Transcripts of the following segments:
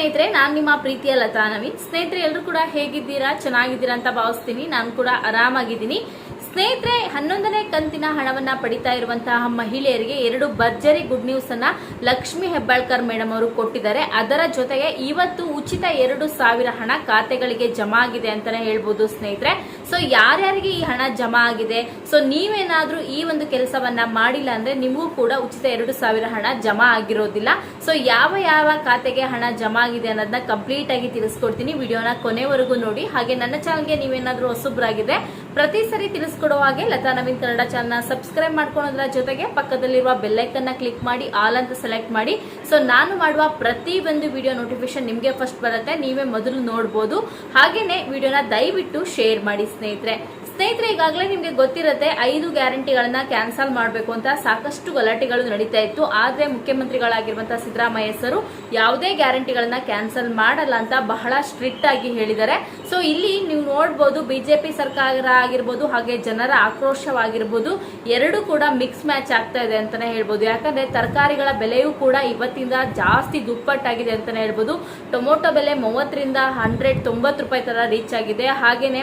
ಸ್ನೇಹಿತರೆ, ನಾನು ನಿಮ್ಮ ಪ್ರೀತಿಯ ಲತಾ ನವೀನ್. ಸ್ನೇಹಿತರೆ ಎಲ್ಲರೂ ಕೂಡ ಹೇಗಿದ್ದೀರಾ? ಚೆನ್ನಾಗಿದ್ದೀರಾ ಅಂತ ಭಾವಿಸ್ತೀನಿ. ನಾನು ಕೂಡ ಆರಾಮಾಗಿದ್ದೀನಿ. ಸ್ನೇಹಿತರೆ, ಹನ್ನೊಂದನೇ ಕಂತಿನ ಹಣವನ್ನ ಪಡಿತಾ ಇರುವಂತಹ ಮಹಿಳೆಯರಿಗೆ ಎರಡು ಭರ್ಜರಿ ಗುಡ್ ನ್ಯೂಸ್ ಅನ್ನ ಲಕ್ಷ್ಮಿ ಹೆಬ್ಬಾಳ್ಕರ್ ಮೇಡಮ್ ಅವರು ಕೊಟ್ಟಿದ್ದಾರೆ. ಅದರ ಜೊತೆಗೆ ಇವತ್ತು ಉಚಿತ ಎರಡು ಸಾವಿರ ಹಣ ಖಾತೆಗಳಿಗೆ ಜಮಾ ಆಗಿದೆ ಅಂತಾನೆ ಹೇಳ್ಬೋದು ಸ್ನೇಹಿತರೆ. ಸೊ ಯಾರ್ಯಾರಿಗೆ ಈ ಹಣ ಜಮಾ ಆಗಿದೆ? ಸೊ ನೀವೇನಾದ್ರೂ ಈ ಒಂದು ಕೆಲಸವನ್ನ ಮಾಡಿಲ್ಲ ಅಂದ್ರೆ ನಿಮಗೂ ಕೂಡ ಉಚಿತ ಎರಡು ಸಾವಿರ ಹಣ ಜಮಾ ಆಗಿರೋದಿಲ್ಲ. ಸೊ ಯಾವ ಯಾವ ಖಾತೆಗೆ ಹಣ ಜಮಾ ಆಗಿದೆ ಅನ್ನೋದನ್ನ ಕಂಪ್ಲೀಟ್ ಆಗಿ ತಿಳಿಸ್ಕೊಡ್ತೀನಿ ವಿಡಿಯೋನ ಕೊನೆವರೆಗೂ ನೋಡಿ. ಹಾಗೆ ನನ್ನ ಚಾನಲ್ಗೆ ನೀವೇನಾದ್ರೂ ಹೊಸಬ್ರಾಗಿದೆ ಪ್ರತಿ ಸರಿ ತಿಳಿಸ್ಕೊಡೋ ಹಾಗೆ ಲತಾ ನವೀನ್ ಕನ್ನಡ ಚಾನಲ್ನ ಸಬ್ಸ್ಕ್ರೈಬ್ ಮಾಡ್ಕೊಳೋದ್ರ ಜೊತೆಗೆ ಪಕ್ಕದಲ್ಲಿರುವ ಬೆಲ್ಲೈಕನ್ನ ಕ್ಲಿಕ್ ಮಾಡಿ ಆಲ್ ಅಂತ ಸೆಲೆಕ್ಟ್ ಮಾಡಿ. ಸೊ ನಾನು ಮಾಡುವ ಪ್ರತಿ ಒಂದು ವಿಡಿಯೋ ನೋಟಿಫಿಕೇಶನ್ ನಿಮಗೆ ಫಸ್ಟ್ ಬರುತ್ತೆ. ನೀವೇ ಮೊದಲು ನೋಡ್ಬೋದು. ಹಾಗೇನೆ ವಿಡಿಯೋನ ದಯವಿಟ್ಟು ಶೇರ್ ಮಾಡಿ. ಸ್ನೇಹಿತರೆ. ಸ್ನೇಹಿತರೆ, ಈಗಾಗಲೇ ನಿಮಗೆ ಗೊತ್ತಿರುತ್ತೆ, ಐದು ಗ್ಯಾರಂಟಿಗಳನ್ನ ಕ್ಯಾನ್ಸಲ್ ಮಾಡಬೇಕು ಅಂತ ಸಾಕಷ್ಟು ಗಲಾಟೆಗಳು ನಡೀತಾ ಇತ್ತು. ಆದರೆ ಮುಖ್ಯಮಂತ್ರಿಗಳಾಗಿರುವಂತಹ ಸಿದ್ದರಾಮಯ್ಯ ಸರ್ ಯಾವುದೇ ಗ್ಯಾರಂಟಿಗಳನ್ನ ಕ್ಯಾನ್ಸಲ್ ಮಾಡಲ್ಲ ಅಂತ ಬಹಳ ಸ್ಟ್ರಿಕ್ಟ್ ಆಗಿ ಹೇಳಿದ್ದಾರೆ. ಸೊ ಇಲ್ಲಿ ನೀವು ನೋಡ್ಬೋದು, ಬಿಜೆಪಿ ಸರ್ಕಾರ ಆಗಿರ್ಬೋದು, ಹಾಗೆ ಜನರ ಆಕ್ರೋಶವಾಗಿರ್ಬೋದು, ಎರಡು ಕೂಡ ಮಿಕ್ಸ್ ಮ್ಯಾಚ್ ಆಗ್ತಾ ಇದೆ ಅಂತಾನೆ ಹೇಳ್ಬೋದು. ಯಾಕಂದ್ರೆ ತರಕಾರಿಗಳ ಬೆಲೆಯೂ ಕೂಡ ಇವತ್ತಿಂದ ಜಾಸ್ತಿ ದುಪ್ಪಟ್ಟಾಗಿದೆ ಅಂತಾನೆ ಹೇಳ್ಬೋದು. ಟೊಮೊಟೊ ಬೆಲೆ ಮೂವತ್ತರಿಂದ ಹಂಡ್ರೆಡ್ ತೊಂಬತ್ತು ರೂಪಾಯಿ ತರ ರೀಚ್ ಆಗಿದೆ. ಹಾಗೇನೆ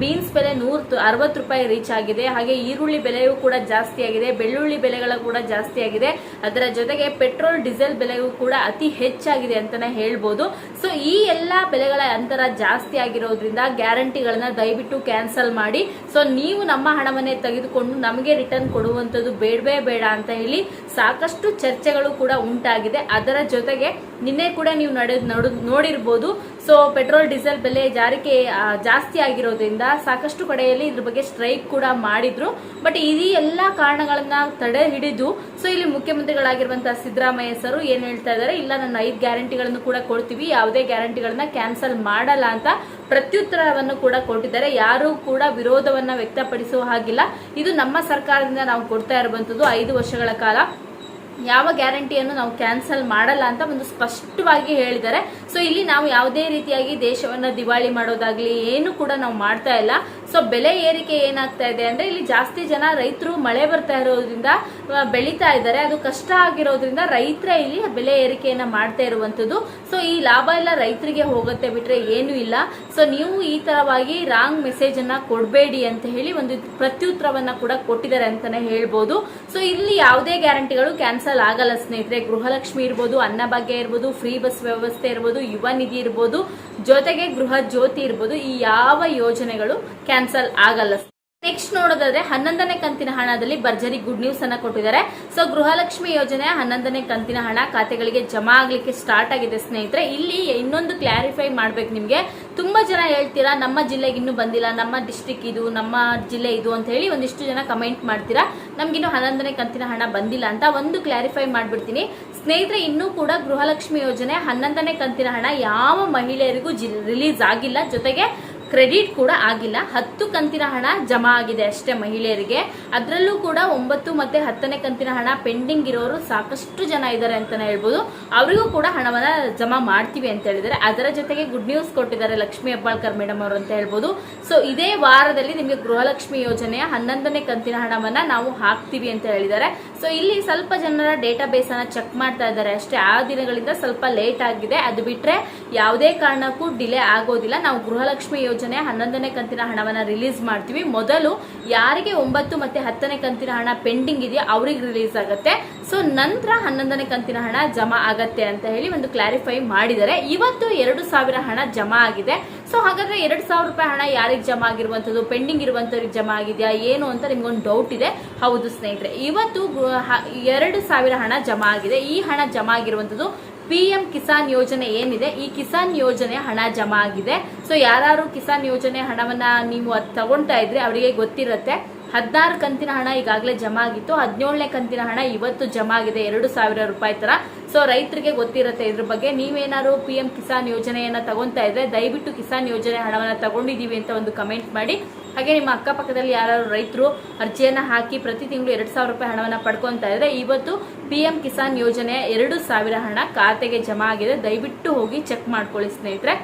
ಬೀನ್ಸ್ ಬೆಲೆ ನೂರ ಅರವತ್ತು ರೂಪಾಯಿ ರೀಚ್ ಆಗಿದೆ. ಹಾಗೆ ಈರುಳ್ಳಿ ಬೆಲೆಯೂ ಕೂಡ ಜಾಸ್ತಿ ಆಗಿದೆ. ಬೆಳ್ಳುಳ್ಳಿ ಬೆಲೆಗಳ ಕೂಡ ಜಾಸ್ತಿ ಆಗಿದೆ. ಅದರ ಜೊತೆಗೆ ಪೆಟ್ರೋಲ್, ಡೀಸೆಲ್ ಬೆಲೆಯೂ ಕೂಡ ಅತಿ ಹೆಚ್ಚಾಗಿದೆ ಅಂತಾನೆ ಹೇಳ್ಬೋದು. ಸೊ ಈ ಎಲ್ಲಾ ಬೆಲೆಗಳ ಅಂತರ ಜಾಸ್ತಿ ಆಗಿರೋದ್ರಿಂದ ಗ್ಯಾರಂಟಿಗಳನ್ನ ದಯವಿಟ್ಟು ಕ್ಯಾನ್ಸಲ್ ಮಾಡಿ. ಸೊ ನೀವು ನಮ್ಮ ಹಣವನ್ನೇ ತೆಗೆದುಕೊಂಡು ನಮಗೆ ರಿಟರ್ನ್ ಕೊಡುವಂಥದ್ದು ಬೇಡವೇ ಬೇಡ ಅಂತ ಹೇಳಿ ಸಾಕಷ್ಟು ಚರ್ಚೆಗಳು ಕೂಡ ಉಂಟಾಗಿದೆ. ಅದರ ಜೊತೆಗೆ ನಿನ್ನೆ ಕೂಡ ನೀವು ನಡೆದು ನಡು ನೋಡಿರ್ಬೋದು. ಸೊ ಪೆಟ್ರೋಲ್ ಡೀಸೆಲ್ ಬೆಲೆ ಜಾರಿಕೆ ಜಾಸ್ತಿ ಆಗಿರೋದ್ರಿಂದ ಸಾಕಷ್ಟು ಕಡೆಯಲ್ಲಿ ಇದ್ರ ಬಗ್ಗೆ ಸ್ಟ್ರೈಕ್ ಕೂಡ ಮಾಡಿದ್ರು. ಬಟ್ ಈ ಎಲ್ಲ ಕಾರಣಗಳನ್ನ ತಡೆ ಹಿಡಿದು ಸೊ ಇಲ್ಲಿ ಮುಖ್ಯಮಂತ್ರಿಗಳಾಗಿರುವಂತಹ ಸಿದ್ದರಾಮಯ್ಯ ಸರ್ ಏನ್ ಹೇಳ್ತಾ ಇದ್ದಾರೆ? ಇಲ್ಲ, ನನ್ನ ಐದು ಗ್ಯಾರಂಟಿಗಳನ್ನು ಕೂಡ ಕೊಡ್ತೀವಿ, ಯಾವುದೇ ಗ್ಯಾರಂಟಿಗಳನ್ನ ಕ್ಯಾನ್ಸಲ್ ಮಾಡಲ್ಲ ಅಂತ ಪ್ರತ್ಯುತ್ತರವನ್ನು ಕೂಡ ಕೊಟ್ಟಿದ್ದಾರೆ. ಯಾರು ಕೂಡ ವಿರೋಧವನ್ನ ವ್ಯಕ್ತಪಡಿಸುವ ಹಾಗಿಲ್ಲ. ಇದು ನಮ್ಮ ಸರ್ಕಾರದಿಂದ ನಾವು ಕೊಡ್ತಾ ಇರುವಂತದ್ದು ಐದು ವರ್ಷಗಳ ಕಾಲ. ಯಾವ ಗ್ಯಾರಂಟಿಯನ್ನು ನಾವು ಕ್ಯಾನ್ಸಲ್ ಮಾಡಲ್ಲ ಅಂತ ಒಂದು ಸ್ಪಷ್ಟವಾಗಿ ಹೇಳಿದ್ದಾರೆ. ಸೊ ಇಲ್ಲಿ ನಾವು ಯಾವುದೇ ರೀತಿಯಾಗಿ ದೇಶವನ್ನ ದಿವಾಳಿ ಮಾಡೋದಾಗ್ಲಿ, ಏನು ಕೂಡ ನಾವು ಮಾಡ್ತಾ ಇಲ್ಲ. ಸೊ ಬೆಲೆ ಏರಿಕೆ ಏನಾಗ್ತಾ ಇದೆ ಅಂದ್ರೆ ಇಲ್ಲಿ ಜಾಸ್ತಿ ಜನ ರೈತರು ಮಳೆ ಬರ್ತಾ ಇರೋದ್ರಿಂದ ಬೆಳೀತಾ ಇದ್ದಾರೆ. ಅದು ಕಷ್ಟ ಆಗಿರೋದ್ರಿಂದ ರೈತರೇ ಇಲ್ಲಿ ಬೆಲೆ ಏರಿಕೆಯನ್ನ ಮಾಡ್ತಾ ಇರುವಂತದ್ದು ಸೊ ಈ ಲಾಭ ಎಲ್ಲ ರೈತರಿಗೆ ಹೋಗುತ್ತೆ ಬಿಟ್ರೆ ಏನು ಇಲ್ಲ. ಸೊ ನೀವು ಈ ತರವಾಗಿ ರಾಂಗ್ ಮೆಸೇಜ್ ಅನ್ನ ಕೊಡಬೇಡಿ ಅಂತ ಹೇಳಿ ಒಂದು ಪ್ರತ್ಯುತ್ತರವನ್ನ ಕೂಡ ಕೊಟ್ಟಿದ್ದಾರೆ ಅಂತಾನೆ ಹೇಳ್ಬೋದು. ಸೊ ಇಲ್ಲಿ ಯಾವುದೇ ಗ್ಯಾರಂಟಿಗಳು ಕ್ಯಾನ್ಸಲ್ ಆಗಲ್ಲ ಸ್ನೇಹಿತರೆ. ಗೃಹಲಕ್ಷ್ಮಿ ಇರ್ಬೋದು ಅನ್ನಭಾಗ್ಯ ಇರ್ಬೋದು ಫ್ರೀ ಬಸ್ ವ್ಯವಸ್ಥೆ ಇರ್ಬೋದು, ಯುವ ನಿಧಿ ಇರ್ಬೋದು, ಜೊತೆಗೆ ಗೃಹ ಜ್ಯೋತಿ ಇರ್ಬೋದು, ಈ ಯಾವ ಯೋಜನೆಗಳು ಕ್ಯಾನ್ಸಲ್ ಆಗಲ್ಲ. ನೆಕ್ಸ್ಟ್ ನೋಡೋದಾದ್ರೆ ಹನ್ನೊಂದನೇ ಕಂತಿನ ಹಣದಲ್ಲಿ ಭರ್ಜರಿ ಗುಡ್ ನ್ಯೂಸ್ ಅನ್ನ ಕೊಟ್ಟಿದ್ದಾರೆ. ಸೊ ಗೃಹಲಕ್ಷ್ಮಿ ಯೋಜನೆ ಹನ್ನೊಂದನೇ ಕಂತಿನ ಹಣ ಖಾತೆಗಳಿಗೆ ಜಮಾ ಆಗ್ಲಿಕ್ಕೆ ಸ್ಟಾರ್ಟ್ ಆಗಿದೆ ಸ್ನೇಹಿತರೆ. ಇಲ್ಲಿ ಇನ್ನೊಂದು ಕ್ಲಾರಿಫೈ ಮಾಡ್ಬೇಕು ನಿಮ್ಗೆ. ತುಂಬಾ ಜನ ಹೇಳ್ತೀರಾ, ನಮ್ಮ ಜಿಲ್ಲೆಗೆ ಇನ್ನೂ ಬಂದಿಲ್ಲ, ನಮ್ಮ ಡಿಸ್ಟಿಕ್ ಇದು, ನಮ್ಮ ಜಿಲ್ಲೆ ಇದು ಅಂತ ಹೇಳಿ ಒಂದಿಷ್ಟು ಜನ ಕಮೆಂಟ್ ಮಾಡ್ತೀರಾ. ನಮ್ಗಿನ್ನು ಹನ್ನೊಂದನೇ ಕಂತಿನ ಹಣ ಬಂದಿಲ್ಲ ಅಂತ ಒಂದು ಕ್ಲಾರಿಫೈ ಮಾಡ್ಬಿಡ್ತೀನಿ. ಸ್ನೇಹಿತರೆ, ಇನ್ನೂ ಕೂಡ ಗೃಹಲಕ್ಷ್ಮಿ ಯೋಜನೆ ಹನ್ನೊಂದನೇ ಕಂತಿನ ಹಣ ಯಾವ ಮಹಿಳೆಯರಿಗೂ ರಿಲೀಸ್ ಆಗಿಲ್ಲ. ಜೊತೆಗೆ ಕ್ರೆಡಿಟ್ ಕೂಡ ಆಗಿಲ್ಲ. ಹತ್ತು ಕಂತಿನ ಹಣ ಜಮಾ ಆಗಿದೆ ಅಷ್ಟೇ ಮಹಿಳೆಯರಿಗೆ. ಅದರಲ್ಲೂ ಕೂಡ ಒಂಬತ್ತು ಮತ್ತೆ ಹತ್ತನೇ ಕಂತಿನ ಹಣ ಪೆಂಡಿಂಗ್ ಇರೋರು ಸಾಕಷ್ಟು ಜನ ಇದ್ದಾರೆ ಅಂತಾನೆ ಹೇಳ್ಬೋದು. ಅವರಿಗೂ ಕೂಡ ಹಣವನ್ನ ಜಮಾ ಮಾಡ್ತೀವಿ ಅಂತ ಹೇಳಿದರೆ ಅದರ ಜೊತೆಗೆ ಗುಡ್ ನ್ಯೂಸ್ ಕೊಟ್ಟಿದ್ದಾರೆ ಲಕ್ಷ್ಮಿ ಹೆಬ್ಬಾಳ್ಕರ್ ಮೇಡಮ್ ಅವರು ಅಂತ ಹೇಳ್ಬೋದು. ಸೊ ಇದೇ ವಾರದಲ್ಲಿ ನಿಮಗೆ ಗೃಹಲಕ್ಷ್ಮಿ ಯೋಜನೆಯ ಹನ್ನೊಂದನೇ ಕಂತಿನ ಹಣವನ್ನ ನಾವು ಹಾಕ್ತೀವಿ ಅಂತ ಹೇಳಿದ್ದಾರೆ. ಸೊ ಇಲ್ಲಿ ಸ್ವಲ್ಪ ಜನರ ಡೇಟಾ ಬೇಸ್ ಅನ್ನ ಚೆಕ್ ಮಾಡ್ತಾ ಇದ್ದಾರೆ ಅಷ್ಟೇ. ಆ ದಿನಗಳಿಂದ ಸ್ವಲ್ಪ ಲೇಟ್ ಆಗಿದೆ. ಅದು ಬಿಟ್ರೆ ಯಾವುದೇ ಕಾರಣಕ್ಕೂ ಡಿಲೇ ಆಗೋದಿಲ್ಲ. ನಾವು ಗೃಹಲಕ್ಷ್ಮಿ ಯೋಜನೆ ಹನ್ನೊಂದನೇ ಕಂತಿನ ಹಣವನ್ನ ರಿಲೀಸ್ ಮಾಡ್ತೀವಿ. ಮೊದಲು ಯಾರಿಗೆ ಒಂಬತ್ತು ಮತ್ತೆ ಹತ್ತನೇ ಕಂತಿನ ಹಣ ಪೆಂಡಿಂಗ್ ಇದೆಯೋ ಅವ್ರಿಗೆ ರಿಲೀಸ್ ಆಗುತ್ತೆ. ಸೊ ನಂತರ ಹನ್ನೊಂದನೇ ಕಂತಿನ ಹಣ ಜಮಾ ಆಗತ್ತೆ ಅಂತ ಹೇಳಿ ಒಂದು ಕ್ಲಾರಿಫೈ ಮಾಡಿದರೆ ಇವತ್ತು ಎರಡು ಸಾವಿರ ಹಣ ಜಮಾ ಆಗಿದೆ. ಸೊ ಹಾಗಾದ್ರೆ ಎರಡು ಸಾವಿರ ರೂಪಾಯಿ ಹಣ ಯಾರಿಗೆ ಜಮಾ ಆಗಿರುವಂತದ್ದು ಪೆಂಡಿಂಗ್ ಇರುವಂಥವ್ರಿಗೆ ಜಮಾ ಆಗಿದೆಯಾ? ಏನು ಅಂತ ನಿಮ್ಗೊಂದು ಡೌಟ್ ಇದೆ. ಹೌದು ಸ್ನೇಹಿತರೆ, ಇವತ್ತು ಎರಡು ಸಾವಿರ ಹಣ ಜಮಾ ಆಗಿದೆ. ಈ ಹಣ ಜಮಾ ಆಗಿರುವಂತದ್ದು ಪಿ ಎಂ ಕಿಸಾನ್ ಯೋಜನೆ ಏನಿದೆ, ಈ ಕಿಸಾನ್ ಯೋಜನೆ ಹಣ ಜಮಾ ಆಗಿದೆ. ಸೊ ಯಾರು ಕಿಸಾನ್ ಯೋಜನೆ ಹಣವನ್ನ ನೀವು ಅದು ಇದ್ರೆ, ಅವರಿಗೆ ಗೊತ್ತಿರುತ್ತೆ. ಹದಿನಾರು ಕಂತಿನ ಹಣ ಈಗಾಗಲೇ ಜಮಾ ಆಗಿತ್ತು. ಹದಿನೇಳನೇ ಕಂತಿನ ಹಣ ಇವತ್ತು ಜಮಾ ಆಗಿದೆ. ಎರಡು ಸಾವಿರ ರೂಪಾಯಿ ತರ. ಸೊ ರೈತರಿಗೆ ಗೊತ್ತಿರುತ್ತೆ ಇದ್ರ ಬಗ್ಗೆ. ನೀವೇನಾದ್ರು ಪಿ ಎಂ ಕಿಸಾನ್ ಯೋಜನೆಯನ್ನ ತಗೊಂತಾ ಇದ್ರೆ ದಯವಿಟ್ಟು ಕಿಸಾನ್ ಯೋಜನೆ ಹಣವನ್ನ ತಗೊಂಡಿದೀವಿ ಅಂತ ಒಂದು ಕಮೆಂಟ್ ಮಾಡಿ. ಹಾಗೆ ನಿಮ್ಮ ಅಕ್ಕಪಕ್ಕದಲ್ಲಿ ಯಾರು ರೈತರು ಅರ್ಜಿಯನ್ನ ಹಾಕಿ ಪ್ರತಿ ತಿಂಗಳು ಎರಡು ಸಾವಿರ ರೂಪಾಯಿ ಹಣವನ್ನ ಪಡ್ಕೊತಾ ಇದ್ರೆ ಇವತ್ತು ಪಿ ಎಂ ಕಿಸಾನ್ ಯೋಜನೆಯ ಎರಡು ಸಾವಿರ ಹಣ ಖಾತೆಗೆ ಜಮಾ ಆಗಿದೆ. ದಯವಿಟ್ಟು ಹೋಗಿ ಚೆಕ್ ಮಾಡ್ಕೊಳ್ಳಿ ಸ್ನೇಹಿತರೆ.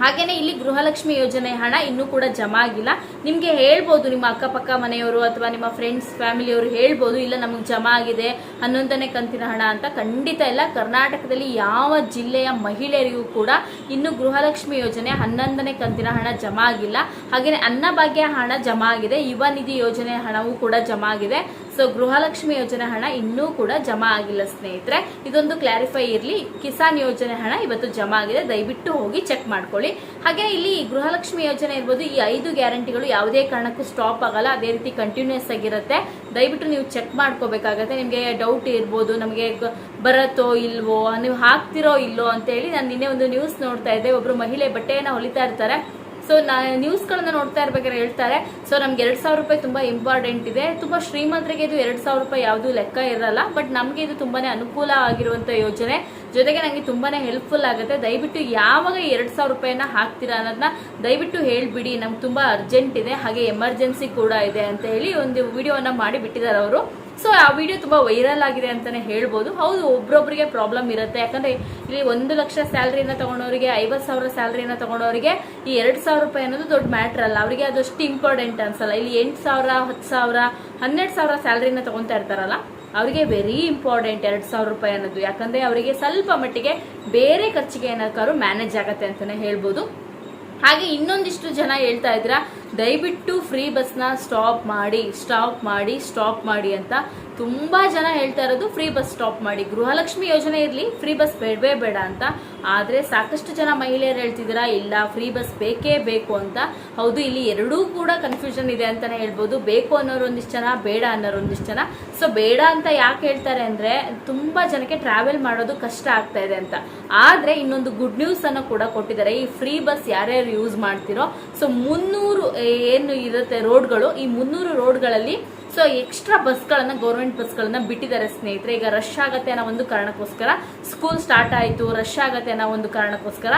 ಹಾಗೇನೆ ಇಲ್ಲಿ ಗೃಹಲಕ್ಷ್ಮಿ ಯೋಜನೆ ಹಣ ಇನ್ನೂ ಕೂಡ ಜಮಾ ಆಗಿಲ್ಲ. ನಿಮಗೆ ಹೇಳ್ಬೋದು, ನಿಮ್ಮ ಅಕ್ಕಪಕ್ಕ ಮನೆಯವರು ಅಥವಾ ನಿಮ್ಮ ಫ್ರೆಂಡ್ಸ್ ಫ್ಯಾಮಿಲಿಯವರು ಹೇಳ್ಬೋದು, ಇಲ್ಲ ನಮಗೆ ಜಮಾ ಆಗಿದೆ, ಹನ್ನೊಂದನೇ ಕಂತಿನ ಹಣ ಅಂತ. ಖಂಡಿತ ಇಲ್ಲ, ಕರ್ನಾಟಕದಲ್ಲಿ ಯಾವ ಜಿಲ್ಲೆಯ ಮಹಿಳೆಯರಿಗೂ ಕೂಡ ಇನ್ನು ಗೃಹಲಕ್ಷ್ಮಿ ಯೋಜನೆ ಹನ್ನೊಂದನೇ ಕಂತಿನ ಹಣ ಜಮಾ ಆಗಿಲ್ಲ. ಹಾಗೆಯೇ ಅನ್ನಭಾಗ್ಯ ಹಣ ಜಮಾ ಆಗಿದೆ, ಯುವ ನಿಧಿ ಯೋಜನೆ ಹಣವೂ ಕೂಡ ಜಮಾ ಆಗಿದೆ. ಸೊ ಗೃಹಲಕ್ಷ್ಮಿ ಯೋಜನೆ ಹಣ ಇನ್ನೂ ಕೂಡ ಜಮಾ ಆಗಿಲ್ಲ ಸ್ನೇಹಿತರೆ. ಇದೊಂದು ಕ್ಲಾರಿಫೈ ಇರಲಿ. ಕಿಸಾನ್ ಯೋಜನೆ ಹಣ ಇವತ್ತು ಜಮಾ ಆಗಿದೆ. ದಯವಿಟ್ಟು ಹೋಗಿ ಚೆಕ್ ಮಾಡ್ಕೊಳ್ಳಿ. ಹಾಗೆ ಇಲ್ಲಿ ಗೃಹಲಕ್ಷ್ಮಿ ಯೋಜನೆ ಇರ್ಬೋದು, ಈ ಐದು ಗ್ಯಾರಂಟಿಗಳು ಯಾವುದೇ ಕಾರಣಕ್ಕೂ ಸ್ಟಾಪ್ ಆಗಲ್ಲ. ಅದೇ ರೀತಿ ಕಂಟಿನ್ಯೂಸ್ ಆಗಿರುತ್ತೆ. ದಯವಿಟ್ಟು ನೀವು ಚೆಕ್ ಮಾಡ್ಕೋಬೇಕಾಗತ್ತೆ. ನಿಮಗೆ ಡೌಟ್ ಇರ್ಬೋದು, ನಮಗೆ ಬರತ್ತೋ ಇಲ್ವೋ, ನೀವು ಹಾಕ್ತಿರೋ ಇಲ್ಲೋ ಅಂತೇಳಿ ನಾನು ನಿನ್ನೆ ಒಂದು ನ್ಯೂಸ್ ನೋಡ್ತಾ ಇದ್ದೆ. ಒಬ್ಬರು ಮಹಿಳೆ ಬಟ್ಟೆಯನ್ನು ಹೊಲಿತಾ ಇರ್ತಾರೆ. ಸೊ ನಾ ನ್ಯೂಸ್ಗಳನ್ನ ನೋಡ್ತಾ ಇರ್ಬೇಕಾದ್ರೆ ಹೇಳ್ತಾರೆ. ಸೊ ನಮ್ಗೆ ಎರಡು ಸಾವಿರ ರೂಪಾಯಿ ತುಂಬಾ ಇಂಪಾರ್ಟೆಂಟ್ ಇದೆ. ತುಂಬಾ ಶ್ರೀಮಂತರಿಗೆ ಇದು ಎರಡ್ ಸಾವಿರ ರೂಪಾಯಿ ಯಾವುದು ಲೆಕ್ಕ ಇರಲ್ಲ ಬಟ್ ನಮಗೆ ಇದು ತುಂಬಾನೇ ಅನುಕೂಲ ಆಗಿರುವಂತ ಯೋಜನೆ. ಜೊತೆಗೆ ನನಗೆ ತುಂಬಾನೇ ಹೆಲ್ಪ್ಫುಲ್ ಆಗುತ್ತೆ. ದಯವಿಟ್ಟು ಯಾವಾಗ ಎರಡು ಸಾವಿರ ರೂಪಾಯಿನ ಹಾಕ್ತೀರಾ ಅನ್ನೋದನ್ನ ದಯವಿಟ್ಟು ಹೇಳ್ಬಿಡಿ. ನಮ್ಗೆ ತುಂಬಾ ಅರ್ಜೆಂಟ್ ಇದೆ. ಹಾಗೆ ಎಮರ್ಜೆನ್ಸಿ ಕೂಡ ಇದೆ ಅಂತ ಹೇಳಿ ಒಂದು ವಿಡಿಯೋನ ಮಾಡಿ ಬಿಟ್ಟಿದ್ದಾರೆ ಅವರು. ಸೊ ಆ ವಿಡಿಯೋ ತುಂಬಾ ವೈರಲ್ ಆಗಿದೆ ಅಂತಾನೆ ಹೇಳ್ಬೋದು. ಹೌದು, ಒಬ್ರೊಬ್ರಿಗೆ ಪ್ರಾಬ್ಲಮ್ ಇರುತ್ತೆ. ಯಾಕಂದ್ರೆ ಇಲ್ಲಿ ಒಂದು ಲಕ್ಷ ಸ್ಯಾಲರಿನ ತಗೊಂಡವರಿಗೆ, ಐವತ್ತು ಸಾವಿರ ಸ್ಯಾಲರಿನ ತಗೊಂಡವರಿಗೆ ಈ ಎರಡ್ ಸಾವಿರ ರೂಪಾಯಿ ಅನ್ನೋದು ದೊಡ್ಡ ಮ್ಯಾಟರ್ ಅಲ್ಲ. ಅವರಿಗೆ ಅದಷ್ಟು ಇಂಪಾರ್ಟೆಂಟ್ ಅನ್ಸಲ್ಲ. ಇಲ್ಲಿ ಎಂಟು ಸಾವಿರ, ಹತ್ತು ಸಾವಿರ, ಹನ್ನೆರಡು ಸಾವಿರ ಸ್ಯಾಲರಿನ ತಗೊಂತಾ ಇರ್ತಾರಲ್ಲ, ಅವರಿಗೆ ವೆರಿ ಇಂಪಾರ್ಟೆಂಟ್ ಎರಡ್ ಸಾವಿರ ರೂಪಾಯಿ ಅನ್ನೋದು. ಯಾಕಂದ್ರೆ ಅವರಿಗೆ ಸ್ವಲ್ಪ ಮಟ್ಟಿಗೆ ಬೇರೆ ಖರ್ಚಿಗೆ ಏನಾದ್ರು ಮ್ಯಾನೇಜ್ ಆಗತ್ತೆ ಅಂತಾನೆ ಹೇಳ್ಬೋದು. ಹಾಗೆ ಇನ್ನೊಂದಿಷ್ಟು ಜನ ಹೇಳ್ತಾ ಇದ್ರ ದಯವಿಟ್ಟು ಫ್ರೀ ಬಸ್ನ ಸ್ಟಾಪ್ ಮಾಡಿ ಸ್ಟಾಪ್ ಮಾಡಿ ಸ್ಟಾಪ್ ಮಾಡಿ ಅಂತ ತುಂಬಾ ಜನ ಹೇಳ್ತಾ ಇರೋದು ಫ್ರೀ ಬಸ್ ಸ್ಟಾಪ್ ಮಾಡಿ. ಗೃಹಲಕ್ಷ್ಮಿ ಯೋಜನೆ ಇರಲಿ ಫ್ರೀ ಬಸ್ ಬೇಡವೇ ಬೇಡ ಅಂತ. ಆದರೆ ಸಾಕಷ್ಟು ಜನ ಮಹಿಳೆಯರು ಹೇಳ್ತಿದ್ದೀರಾ, ಇಲ್ಲ ಫ್ರೀ ಬಸ್ ಬೇಕೇ ಬೇಕು ಅಂತ. ಹೌದು, ಇಲ್ಲಿ ಎರಡೂ ಕೂಡ ಕನ್ಫ್ಯೂಷನ್ ಇದೆ ಅಂತಲೇ ಹೇಳ್ಬೋದು. ಬೇಕು ಅನ್ನೋರು ಒಂದಿಷ್ಟು ಜನ, ಬೇಡ ಅನ್ನೋರು ಒಂದಿಷ್ಟು ಜನ. ಸೊ ಬೇಡ ಅಂತ ಯಾಕೆ ಹೇಳ್ತಾರೆ ಅಂದರೆ ತುಂಬ ಜನಕ್ಕೆ ಟ್ರಾವೆಲ್ ಮಾಡೋದು ಕಷ್ಟ ಆಗ್ತಾ ಇದೆ ಅಂತ. ಆದರೆ ಇನ್ನೊಂದು ಗುಡ್ ನ್ಯೂಸನ್ನು ಕೂಡ ಕೊಟ್ಟಿದ್ದಾರೆ. ಈ ಫ್ರೀ ಬಸ್ ಯಾರ್ಯಾರು ಯೂಸ್ ಮಾಡ್ತಿರೋ ಸೊ ಮುನ್ನೂರು ಏನು ಇರುತ್ತೆ ರೋಡ್ಗಳು, ಈ ಮುನ್ನೂರು ರೋಡ್ಗಳಲ್ಲಿ ಸೊ ಎಕ್ಸ್ಟ್ರಾ ಬಸ್ಗಳನ್ನು ಗೌರ್ಮೆಂಟ್ ಬಸ್ಗಳನ್ನು ಬಿಟ್ಟಿದ್ದಾರೆ ಸ್ನೇಹಿತರೆ. ಈಗ ರಶ್ ಆಗತ್ತೆ ಅನ್ನೋ ಒಂದು ಕಾರಣಕ್ಕೋಸ್ಕರ ಸ್ಕೂಲ್ ಸ್ಟಾರ್ಟ್ ಆಯಿತು ರಶ್ ಆಗತ್ತೆ ಅನ್ನೋ ಒಂದು ಕಾರಣಕ್ಕೋಸ್ಕರ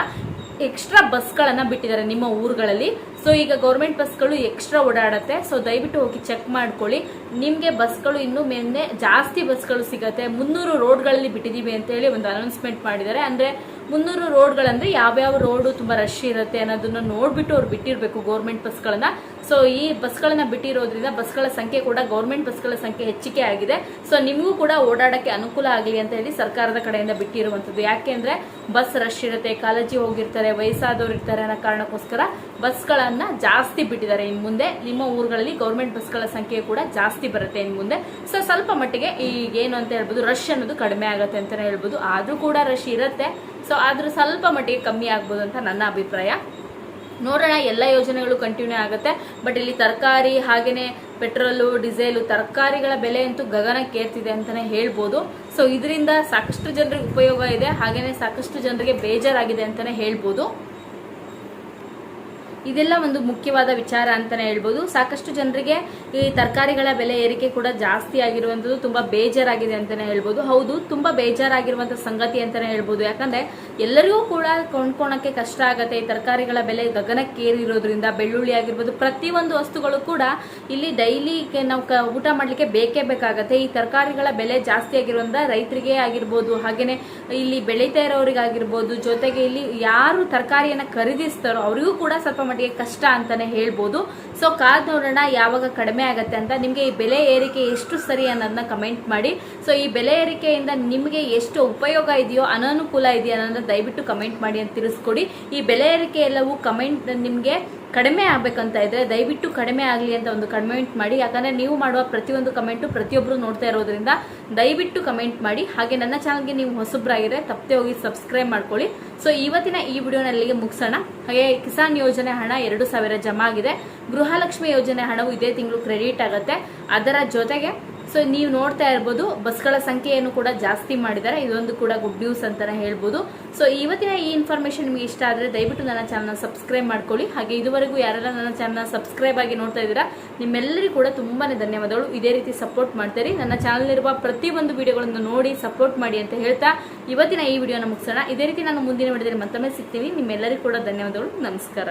ಎಕ್ಸ್ಟ್ರಾ ಬಸ್ಗಳನ್ನು ಬಿಟ್ಟಿದ್ದಾರೆ ನಿಮ್ಮ ಊರುಗಳಲ್ಲಿ. ಸೊ ಈಗ ಗೌರ್ಮೆಂಟ್ ಬಸ್ಗಳು ಎಕ್ಸ್ಟ್ರಾ ಓಡಾಡತ್ತೆ. ಸೊ ದಯವಿಟ್ಟು ಹೋಗಿ ಚೆಕ್ ಮಾಡ್ಕೊಳ್ಳಿ. ನಿಮಗೆ ಬಸ್ಗಳು ಇನ್ನೂ ಮೇನ್ನೆ ಜಾಸ್ತಿ ಬಸ್ಗಳು ಸಿಗತ್ತೆ. ಮುನ್ನೂರು ರೋಡ್ಗಳಲ್ಲಿ ಬಿಟ್ಟಿದ್ದೀವಿ ಅಂತೇಳಿ ಒಂದು ಅನೌನ್ಸ್ಮೆಂಟ್ ಮಾಡಿದ್ದಾರೆ. ಅಂದ್ರೆ ಮುನ್ನೂರು ರೋಡ್ಗಳಂದ್ರೆ ಯಾವ್ಯಾವ ರೋಡು ತುಂಬಾ ರಶ್ ಇರುತ್ತೆ ಅನ್ನೋದನ್ನ ನೋಡ್ಬಿಟ್ಟು ಅವ್ರು ಬಿಟ್ಟಿರ್ಬೇಕು ಗೌರ್ಮೆಂಟ್ ಬಸ್ಗಳನ್ನ ಸೊ ಈ ಬಸ್ಗಳನ್ನ ಬಿಟ್ಟಿರೋದ್ರಿಂದ ಬಸ್ಗಳ ಸಂಖ್ಯೆ ಕೂಡ ಗೌರ್ಮೆಂಟ್ ಬಸ್ಗಳ ಸಂಖ್ಯೆ ಹೆಚ್ಚಿಗೆ ಆಗಿದೆ. ಸೊ ನಿಮಗೂ ಕೂಡ ಓಡಾಡಕ್ಕೆ ಅನುಕೂಲ ಆಗಲಿ ಅಂತ ಹೇಳಿ ಸರ್ಕಾರದ ಕಡೆಯಿಂದ ಬಿಟ್ಟಿರುವಂತದ್ದು ಯಾಕೆಂದ್ರೆ ಬಸ್ ರಶ್ ಇರುತ್ತೆ, ಕಾಲೇಜಿಗೆ ಹೋಗಿರ್ತಾರೆ, ವಯಸ್ಸಾದವ್ರು ಇರ್ತಾರೆ ಅನ್ನೋ ಕಾರಣಕ್ಕೋಸ್ಕರ ಬಸ್ಗಳನ್ನ ಜಾಸ್ತಿ ಬಿಟ್ಟಿದ್ದಾರೆ ಇನ್ ಮುಂದೆ. ನಿಮ್ಮ ಊರುಗಳಲ್ಲಿ ಗೌರ್ಮೆಂಟ್ ಬಸ್ಗಳ ಸಂಖ್ಯೆ ಕೂಡ ಜಾಸ್ತಿ ಬರುತ್ತೆ ಇನ್ ಮುಂದೆ. ಸೊ ಸ್ವಲ್ಪ ಮಟ್ಟಿಗೆ ಈಗ ಏನು ಅಂತ ಹೇಳ್ಬೋದು ರಶ್ ಅನ್ನೋದು ಕಡಿಮೆ ಆಗುತ್ತೆ ಅಂತಲೇ ಹೇಳ್ಬೋದು. ಆದ್ರೂ ಕೂಡ ರಶ್ ಇರುತ್ತೆ. ಸೊ ಆದರೂ ಸ್ವಲ್ಪ ಮಟ್ಟಿಗೆ ಕಮ್ಮಿ ಆಗ್ಬೋದು ಅಂತ ನನ್ನ ಅಭಿಪ್ರಾಯ. ನೋಡೋಣ, ಎಲ್ಲ ಯೋಜನೆಗಳು ಕಂಟಿನ್ಯೂ ಆಗುತ್ತೆ. ಬಟ್ ಇಲ್ಲಿ ತರಕಾರಿ ಹಾಗೆಯೇ ಪೆಟ್ರೋಲು ಡೀಸೆಲು ತರಕಾರಿಗಳ ಬೆಲೆ ಅಂತೂ ಗಗನಕ್ಕೇರ್ತಿದೆ ಅಂತಲೇ ಹೇಳ್ಬೋದು. ಸೊ ಇದರಿಂದ ಸಾಕಷ್ಟು ಜನರಿಗೆ ಉಪಯೋಗ ಇದೆ ಹಾಗೆಯೇ ಸಾಕಷ್ಟು ಜನರಿಗೆ ಬೇಜಾರಾಗಿದೆ ಅಂತಲೇ ಹೇಳ್ಬೋದು. ಇದೆಲ್ಲ ಒಂದು ಮುಖ್ಯವಾದ ವಿಚಾರ ಅಂತಾನೆ ಹೇಳ್ಬೋದು. ಸಾಕಷ್ಟು ಜನರಿಗೆ ಈ ತರಕಾರಿಗಳ ಬೆಲೆ ಏರಿಕೆ ಕೂಡ ಜಾಸ್ತಿ ಆಗಿರುವಂತದ್ದು ತುಂಬಾ ಬೇಜಾರಾಗಿದೆ ಅಂತಾನೆ ಹೇಳ್ಬೋದು. ಹೌದು, ತುಂಬಾ ಬೇಜಾರಾಗಿರುವಂತ ಸಂಗತಿ ಅಂತಾನೆ ಹೇಳ್ಬೋದು. ಯಾಕಂದ್ರೆ ಎಲ್ಲರಿಗೂ ಕೂಡ ಕೊಂಡ್ಕೊಳಕ್ಕೆ ಕಷ್ಟ ಆಗುತ್ತೆ. ಈ ತರಕಾರಿಗಳ ಬೆಲೆ ಗಗನಕ್ಕೇರಿರೋದ್ರಿಂದ ಬೆಳ್ಳುಳ್ಳಿ ಆಗಿರ್ಬೋದು, ಪ್ರತಿಯೊಂದು ವಸ್ತುಗಳು ಕೂಡ ಇಲ್ಲಿ ಡೈಲಿ ನಾವು ಕ- ಊಟ ಮಾಡಲಿಕ್ಕೆ ಬೇಕೇ ಬೇಕಾಗತ್ತೆ. ಈ ತರಕಾರಿಗಳ ಬೆಲೆ ಜಾಸ್ತಿ ಆಗಿರೋದ್ರಿಂದ ರೈತರಿಗೆ ಆಗಿರ್ಬೋದು ಹಾಗೆಯೇ ಇಲ್ಲಿ ಬೆಳೀತಾ ಇರೋರಿಗಾಗಿರ್ಬೋದು, ಜೊತೆಗೆ ಇಲ್ಲಿ ಯಾರು ತರಕಾರಿಯನ್ನು ಖರೀದಿಸ್ತಾರೋ ಅವರಿಗೂ ಕೂಡ ಸ್ವಲ್ಪ ಮಟ್ಟಿಗೆ ಕಷ್ಟ ಅಂತಾನೆ ಹೇಳ್ಬೋದು. ಸೊ ಕಾದ್ ನೋಡೋಣ ಯಾವಾಗ ಕಡಿಮೆ ಆಗುತ್ತೆ ಅಂತ. ನಿಮಗೆ ಈ ಬೆಲೆ ಏರಿಕೆ ಎಷ್ಟು ಸರಿ ಅನ್ನೋದನ್ನ ಕಮೆಂಟ್ ಮಾಡಿ. ಸೊ ಈ ಬೆಲೆ ಏರಿಕೆಯಿಂದ ನಿಮಗೆ ಎಷ್ಟು ಉಪಯೋಗ ಇದೆಯೋ, ಅನಾನುಕೂಲ ಇದೆಯೋ ಅನ್ನೋದನ್ನ ದಯವಿಟ್ಟು ಕಮೆಂಟ್ ಮಾಡಿ ಅಂತ ತಿಳಿಸ್ಕೊಡಿ. ಈ ಬೆಲೆ ಏರಿಕೆ ಎಲ್ಲವೂ ಕಮೆಂಟ್ ನಿಮಗೆ ಕಡಿಮೆ ಆಗಬೇಕಂತ ಇದ್ರೆ ದಯವಿಟ್ಟು ಕಡಿಮೆ ಆಗಲಿ ಅಂತ ಒಂದು ಕಮೆಂಟ್ ಮಾಡಿ. ಯಾಕಂದರೆ ನೀವು ಮಾಡುವ ಪ್ರತಿಯೊಂದು ಕಮೆಂಟು ಪ್ರತಿಯೊಬ್ಬರು ನೋಡ್ತಾ ಇರೋದ್ರಿಂದ ದಯವಿಟ್ಟು ಕಮೆಂಟ್ ಮಾಡಿ. ಹಾಗೆ ನನ್ನ ಚಾನಲ್ಗೆ ನೀವು ಹೊಸಬ್ರಾಗಿದ್ರೆ ತಪ್ಪದೆ ಹೋಗಿ ಸಬ್ಸ್ಕ್ರೈಬ್ ಮಾಡ್ಕೊಳ್ಳಿ. ಸೊ ಇವತ್ತಿನ ಈ ವಿಡಿಯೋನಲ್ಲಿ ಮುಗಿಸೋಣ. ಹಾಗೆ ಕಿಸಾನ್ ಯೋಜನೆ ಹಣ ಎರಡು ಸಾವಿರ ಜಮಾ ಆಗಿದೆ. ಗೃಹಲಕ್ಷ್ಮಿ ಯೋಜನೆ ಹಣವು ಇದೇ ತಿಂಗಳು ಕ್ರೆಡಿಟ್ ಆಗುತ್ತೆ. ಅದರ ಜೊತೆಗೆ ಸೊ ನೀವು ನೋಡ್ತಾ ಇರ್ಬೋದು ಬಸ್ಗಳ ಸಂಖ್ಯೆಯನ್ನು ಕೂಡ ಜಾಸ್ತಿ ಮಾಡಿದ್ದಾರೆ. ಇದೊಂದು ಕೂಡ ಗುಡ್ ನ್ಯೂಸ್ ಅಂತಾನೆ ಹೇಳ್ಬೋದು. ಸೊ ಇವತ್ತಿನ ಈ ಇನ್ಫಾರ್ಮೇಶನ್ ನಿಮಗೆ ಇಷ್ಟ ಆದರೆ ದಯವಿಟ್ಟು ನನ್ನ ಚಾನಲ್ನ ಸಬ್ಸ್ಕ್ರೈಬ್ ಮಾಡ್ಕೊಳ್ಳಿ. ಹಾಗೆ ಇದುವರೆಗೂ ಯಾರೆಲ್ಲ ನನ್ನ ಚಾನಲ್ನ ಸಬ್ಸ್ಕ್ರೈಬ್ ಆಗಿ ನೋಡ್ತಾ ಇದ್ದೀರಾ, ನಿಮ್ಮೆಲ್ಲರಿಗೂ ಕೂಡ ತುಂಬಾನೇ ಧನ್ಯವಾದಗಳು. ಇದೇ ರೀತಿ ಸಪೋರ್ಟ್ ಮಾಡ್ತೀರಿ. ನನ್ನ ಚಾನಲ್ನಿರುವ ಪ್ರತಿಯೊಂದು ವಿಡಿಯೋಗಳನ್ನು ನೋಡಿ ಸಪೋರ್ಟ್ ಮಾಡಿ ಅಂತ ಹೇಳ್ತಾ ಇವತ್ತಿನ ಈ ವಿಡಿಯೋನ ಮುಗಿಸೋಣ. ಇದೇ ರೀತಿ ನಾನು ಮುಂದಿನ ವಿಡಿಯೋದಲ್ಲಿ ಮತ್ತೊಮ್ಮೆ ಸಿಗ್ತೀನಿ. ನಿಮ್ಮೆಲ್ಲರಿಗೂ ಕೂಡ ಧನ್ಯವಾದಗಳು. ನಮಸ್ಕಾರ.